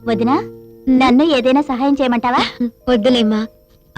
వదినా నన్ను ఏదైనా సహాయం చేయమంటావా? వద్దులేమ్మా.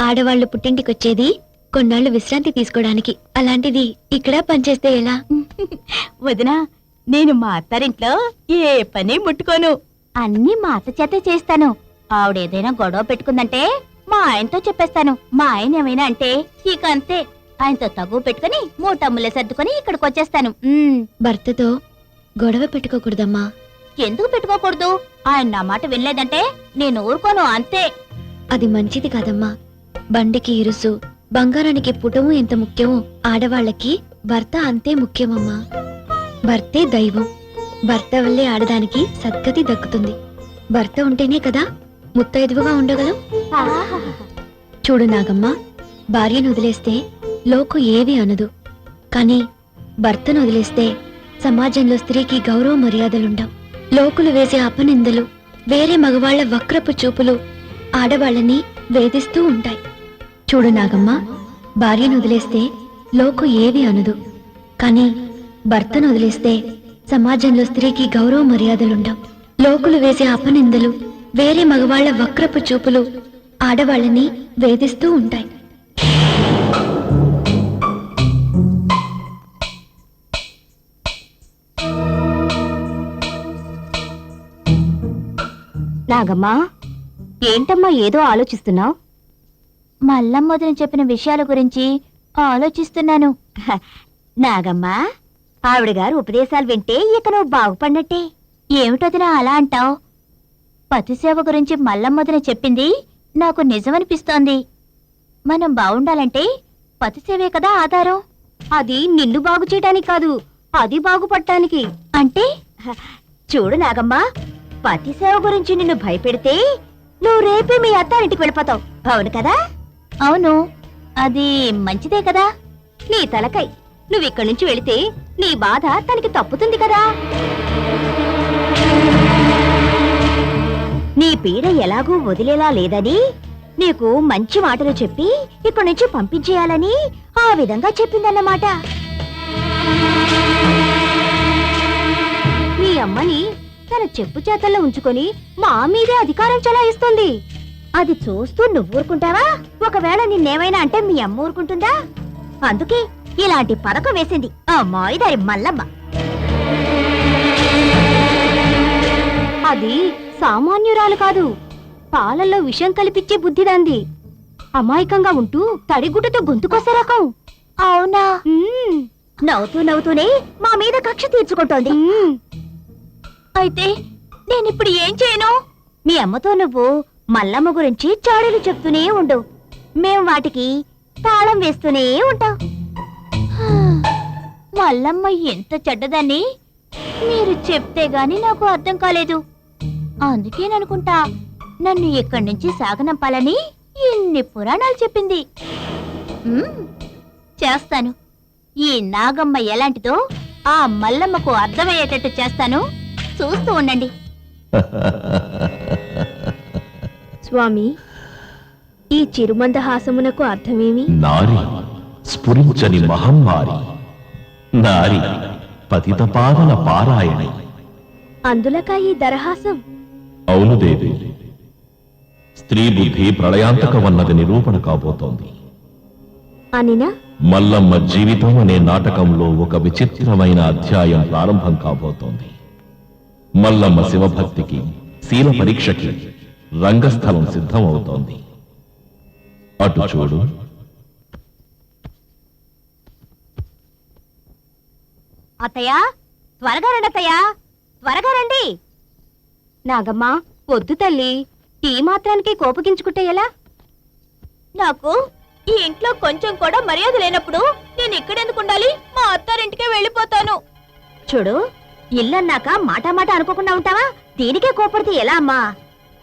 ఆడవాళ్ళు పుట్టింటికొచ్చేది కొన్నాళ్ళు విశ్రాంతి తీసుకోవడానికి. అలాంటిది ఇక్కడ పనిచేస్తే ఎలా? వదినా నేను మా అత్తారింట్లో ఏ పని ముట్టుకోను. అన్ని మా అత్త చేతే చేస్తాను. ఆవిడేదైనా గొడవ పెట్టుకుందంటే మా ఆయనతో చెప్పేస్తాను. మా ఆయన ఏమైనా అంటే ఇక అంతే. ఆయనతో తగువ పెట్టుకుని మూటమ్ములే సర్దుకొని ఇక్కడికి వచ్చేస్తాను ఉమ్, భర్తతో గొడవ పెట్టుకోకూడదమ్మా. ఎందుకు పెట్టుకోకూడదు? ఆయన నా మాట వినలేదంటే నేను ఊరుకోను అంతే. అది మంచిది కాదమ్మా. బండికి ఇరుసు బంగారానికి పుటము ఎంత ముఖ్యమో ఆడవాళ్ళకి భర్త అంతే ముఖ్యమమ్మా. భర్తే దైవం. భర్త వల్లే ఆడదానికి సద్గతి దక్కుతుంది. భర్త ఉంటేనే కదా ముత్తైదువుగా ఉండగలం. చూడు నాగమ్మ భార్యను వదిలేస్తే లోకు ఏవి అనదు. కానీ భర్తను వదిలేస్తే సమాజంలో స్త్రీకి గౌరవ మర్యాదలుండవు. లోకులు వేసే అపనిందలు వేరే మగవాళ్ళ వక్రపు చూపులు ఆడవాళ్ళని వేధిస్తూ ఉంటాయి. చూడు నాగమ్మ భార్యను వదిలేస్తే లోకు ఏవి అనదు. కానీ భర్తను వదిలేస్తే సమాజంలో స్త్రీకి గౌరవ మర్యాదలుండవు. లోకులు వేసే అపనిందలు వేరే మగవాళ్ళ వక్రపు చూపులు ఆడవాళ్ళని వేధిస్తూ ఉంటాయి. నాగమ్మా ఏంటమ్మా ఏదో ఆలోచిస్తున్నావు? మల్లమ్మదిన చెప్పిన విషయాల గురించి ఆలోచిస్తున్నాను. నాగమ్మా ఆవిడ గారు ఉపదేశాలు వింటే ఇక నువ్వు బాగుపడినట్టే. ఏమిటదినా అలా అంటావు? పతిసేవ గురించి మల్లమ్మదిన చెప్పింది నాకు నిజమనిపిస్తోంది. మనం బాగుండాలంటే పతిసేవే కదా ఆధారం. అది నిన్ను బాగు చేయడానికి కాదు అది బాగుపడటానికి. అంటే? చూడు నాగమ్మా పతి సేవ గురించి నిన్ను భయపెడితే నువ్వు రేపే మీ అత్తారింటికి వెళ్ళిపోతావు. అవును కదా? అవును. అది మంచిదే కదా? నీ తలకై. నువ్వు ఇక్కడి నుంచి వెళితే నీ బాధ తనకి తప్పుతుంది కదా? నీ పీడ ఎలాగూ వదిలేలా లేదని నీకు మంచి మాటలు చెప్పి ఇక్కడి నుంచి పంపించేయాలని ఆ విధంగా చెప్పిందన్నమాట. మీ అమ్మని తన చెప్పు చేతల్లో ఉంచుకొని మా మీదే అధికారం చెలాయిస్తుంది. అది చూస్తూ నువ్వు ఊరుకుంటావా ఒకవేళ నిన్నేమైనా అంటే మీ అమ్మ ఊరుకుంటుందా? అందుకే ఇలాంటి పథకం వేసింది ఆ మాయిదారి మల్లమ్మ. అది సామాన్యురాలు కాదు పాలల్లో విషం కల్పించే బుద్ధిదాంది. అమాయకంగా ఉంటూ తడిగుడ్డతో గొంతుకొసే రకం. అవునా? నవ్వుతూ నవ్వుతూనే మా మీద కక్ష తీర్చుకుంటోంది. అయితే నేనిప్పుడు ఏం చేయను? మీ అమ్మతో నువ్వు మల్లమ్మ గురించి చాడీలు చెప్తూనే ఉండు. మేం వాటికి తాళం వేస్తూనే ఉంటాం. మల్లమ్మ ఎంత చెడ్డదని మీరు చెప్తే గాని నాకు అర్థం కాలేదు. అందుకేననుకుంటా నన్ను ఇక్కడి నుంచి సాగనంపాలని ఎన్ని పురాణాలు చెప్పింది. చేస్తాను. ఈ నాగమ్మ ఎలాంటిదో ఆ మల్లమ్మకు అర్థమయ్యేటట్టు చేస్తాను. చూస్తూ ఉండండి. స్వామి ఈ చిరుమందహాసమునకు అర్థమేమి? నారి స్ఫురించని మహమ్మారి. నారి పతిత పావన పారాయణి. అందులక ఈ దరహాసం? అవును దేవి. స్త్రీ బుద్ధి ప్రళయాంతకమన్నది నిరూపణ కాబోతోంది. అనినా? మల్లమ్మ జీవితం అనే నాటకంలో ఒక విచిత్రమైన అధ్యాయం ప్రారంభం కాబోతోంది. మల్లమ్మ శివభక్తికి శీల పరీక్షకి రంగస్థలం సిద్ధమవుతోంది. అటు చూడు. అత్తయ్యా త్వరగా రండి అత్తయ్యా. త్వరగా రండి. నాగమ్మా వద్దు తల్లి. టీ మాత్రానికి కోపగించుకుంటే ఎలా? నాకు ఈ ఇంట్లో కొంచెం కూడా మర్యాద లేనప్పుడు నేను ఇక్కడెందుకు ఉండాలి? మా అత్తారింటికే వెళ్ళిపోతాను. చూడు ఇల్లన్నాక మాట మాట అనుకోకుండా ఉంటావా? దీనికే కోపడితే ఎలా అమ్మా?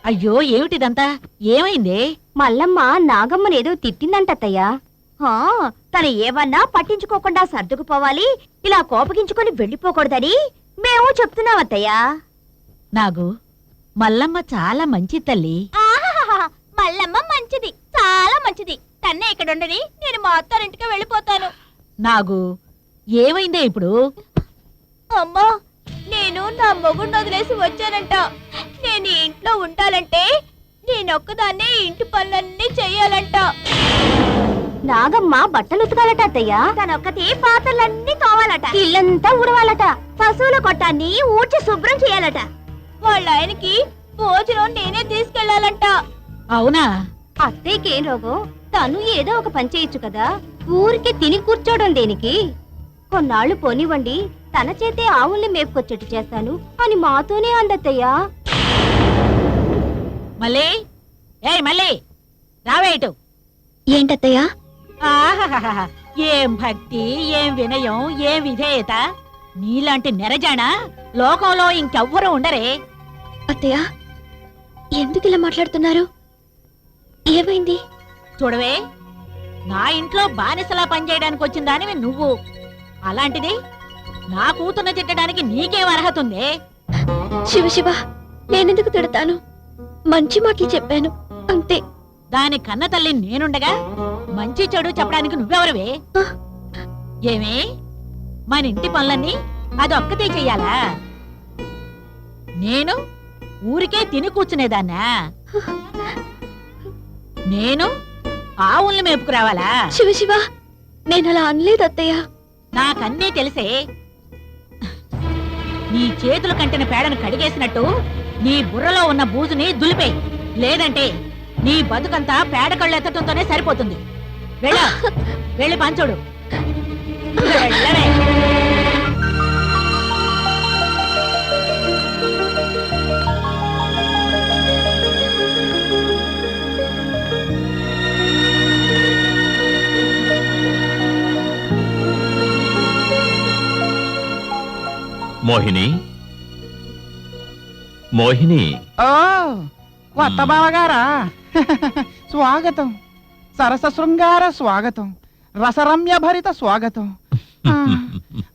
అయ్యో ఏమిటిదంతా? ఏమైందే? మల్లమ్మ నాగమ్మనేదో తిట్టిందంట అత్తయ్యా. ఆ, తను ఏమన్నా పట్టించుకోకుండా సర్దుకుపోవాలి ఇలా కోపగించుకొని వెళ్ళిపోకూడదని మేము చెప్తున్నాం అత్తయ్యా. నాగు మల్లమ్మ చాలా మంచి తల్లి. ఆహాహాహా, మల్లమ్మ మంచిది చాలా మంచిది. తన్నే ఇక్కడ ఉండని నేను మా అత్తారింటికి వెళ్ళిపోతాను. నాగు ఏమైందే ఇప్పుడు? అమ్మా నేను నా మొగుడిని వదిలేసి వచ్చానంట. నేను ఇంట్లో ఉండాలంటే నేనొక్కదాన్నే ఇంటి పనులన్నీ చెయ్యాలంట నాగమ్మ బట్టలు ఉతకాలట అత్తయ్య. తనొక్కతే పాత్రలన్నీ కావాలట ఇల్లంతా ఉడవాలట పశువుల కొట్టాన్ని ఊడ్చి శుభ్రం చేయాలట. వాళ్ళ ఆయనకి భోజనం నేనే తీసుకెళ్ళాలంట. అవునా? అత్తయ్యకేం రోగం? తను ఏదో ఒక పని చేయొచ్చు కదా. ఊరికే తిని కూర్చోవడం దేనికి? కొన్నాళ్ళు పోనివ్వండి. తన చేతే ఆవుల్ని మేపుకొచ్చేట్టు చేస్తాను అని మాతోనే అందత్తయ్యా. మళ్ళీ ఏయ్ మళ్ళీ రావే ఇటు. ఏంటత్తయ్యా? ఆహాహాహా. ఏం భక్తి ఏం వినయం ఏం విధేయత? నీలాంటి నెరజాణ లోకంలో ఇంకెవ్వరూ ఉండరే. అత్తయ్య ఎందుకు ఇలా మాట్లాడుతున్నారు? ఏమైంది? చూడవే నా ఇంట్లో బానిసలా పనిచేయడానికి వచ్చిన దానివి నువ్వు. అలాంటిది నా కూతుర్ని తిట్టడానికి నీకేం అర్హత ఉందే? శివ శివ నేనెందుకు తిడతాను? మంచి మాటలు చెప్పాను అంతే. దాని కన్న తల్లి నేనుండగా మంచి చెడు చెప్పడానికి నువ్వెవరవే. ఏమే? మన ఇంటి పనులన్నీ అదొక్కతే చెయ్యాలా? నేను ఊరికే తిని కూర్చునేదాన్నా? నేను ఆవుల్ని మేపుకురావాలా శివ శివ నేను అలా అనలేదు అత్తయ్య. నాకన్నీ తెలిసే నీ చేతులు కంటిన పేడను కడిగేసినట్టు నీ బుర్రలో ఉన్న బూజుని దులిపే లేదంటే నీ బతుకంతా పేడ కళ్ళు ఎత్తటంతోనే సరిపోతుంది. వెళ్ళ వెళ్ళి పంచోడు వెళ్ళవే. మోహిని? మోహిని? ఓ కొత్త బావగారా? స్వాగతం. సరస శృంగార స్వాగతం. రసరమ్య భరిత స్వాగతం. ఆ,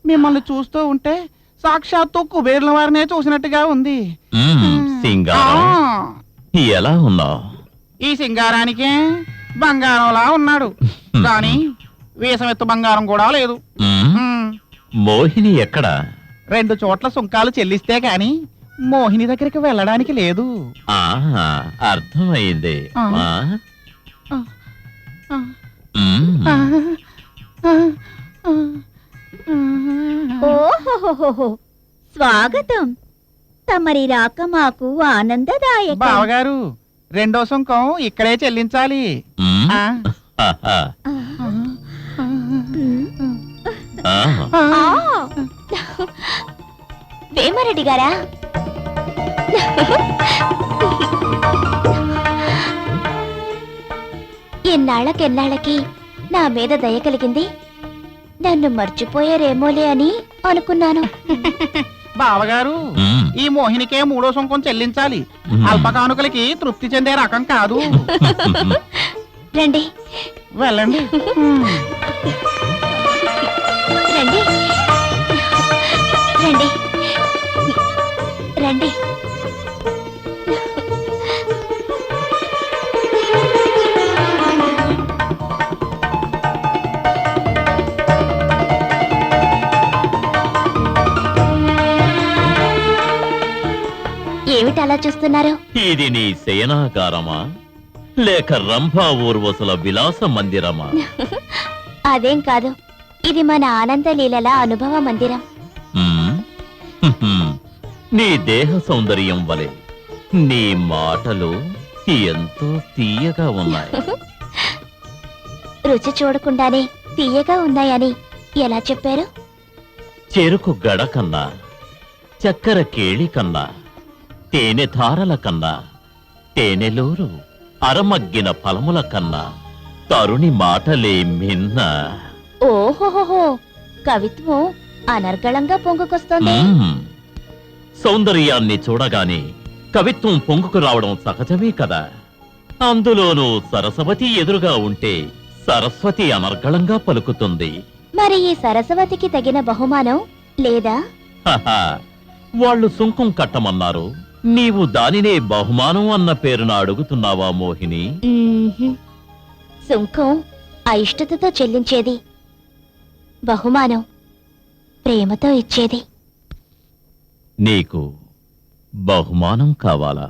మిమ్మల్ని చూస్తూ ఉంటే సాక్షాత్తు కుబేర్ల వారినే చూసినట్టుగా ఉంది. మ్మ్, ఆ, సింగారం. ఎలా ఉన్నావు? ఈ సింగారానికే బంగారంలా ఉన్నాడు. కానీ వీసమెత్తు బంగారం కూడా లేదు. ఉమ్, మోహిని ఎక్కడ? రెండు చోట్ల సుంకాలు చెల్లిస్తే గాని మోహిని దగ్గరికి వెళ్ళడానికి లేదు ఆహా అర్థమైంది ఆ. ఆ? మ్మ్. ఓహోహోహో స్వాగతం తమరి రాక మాకు ఆనందదాయకం బావగారు రెండో సుంకం ఇక్కడే చెల్లించాలి మ్మ్. ఆ, ఆహా. ఆ, ఆహా. ఆ. ఆ. వేమారెడ్డి గారా? ఎన్నాళ్ళకెన్నాళ్ళకి నా మీద దయ కలిగింది? నన్ను మర్చిపోయారేమోలే అని అనుకున్నాను. బావగారు. ఈ మోహినికే మూడో సుంకం చెల్లించాలి. మ్మ్. అల్ప కానుకలకి తృప్తి చెందే రకం కాదు. రండి. వెళ్ళండి. రండి ఏమిటి అలా చూస్తున్నారు? ఇది నీ శయనాగారమా లేక రంభా ఊర్వశుల విలాస మందిరమా? అదేం కాదు. ఇది మన ఆనందలీలల అనుభవ మందిరం. నీ దేహ సౌందర్యం వలె నీ మాటలు ఎంతో తీయగా ఉన్నాయి. రుచి చూడకుండానే తీయగా ఉన్నాయని ఎలా చెప్పారు? చెరుకు గడ కన్నా చక్కెర కేళి కన్నా తేనె ధారల కన్నా తేనెలూరు అరమగ్గిన ఫలముల కన్నా తరుణి మాటలే మిన్న. ఓహోహోహో కవిత్వం అనర్గళంగా పొంగుకొస్తోంది. సౌందర్యాన్ని చూడగానే కవిత్వం పొంగుకు రావడం సహజమే కదా. అందులోనూ సరస్వతి ఎదురుగా ఉంటే సరస్వతి అనర్గళంగా పలుకుతుంది. మరి ఈ సరస్వతికి తగిన బహుమానం లేదా? హహ, వాళ్ళు సుంకం కట్టమన్నారు. నీవు దానినే బహుమానం అన్న పేరున అడుగుతున్నావా మోహిని? మ్మ్హ్మ్. సుంకం అయిష్టతతో చెల్లించేది. బహుమానం ప్రేమతో ఇచ్చేది. నీకు బహుమానం కావాలా?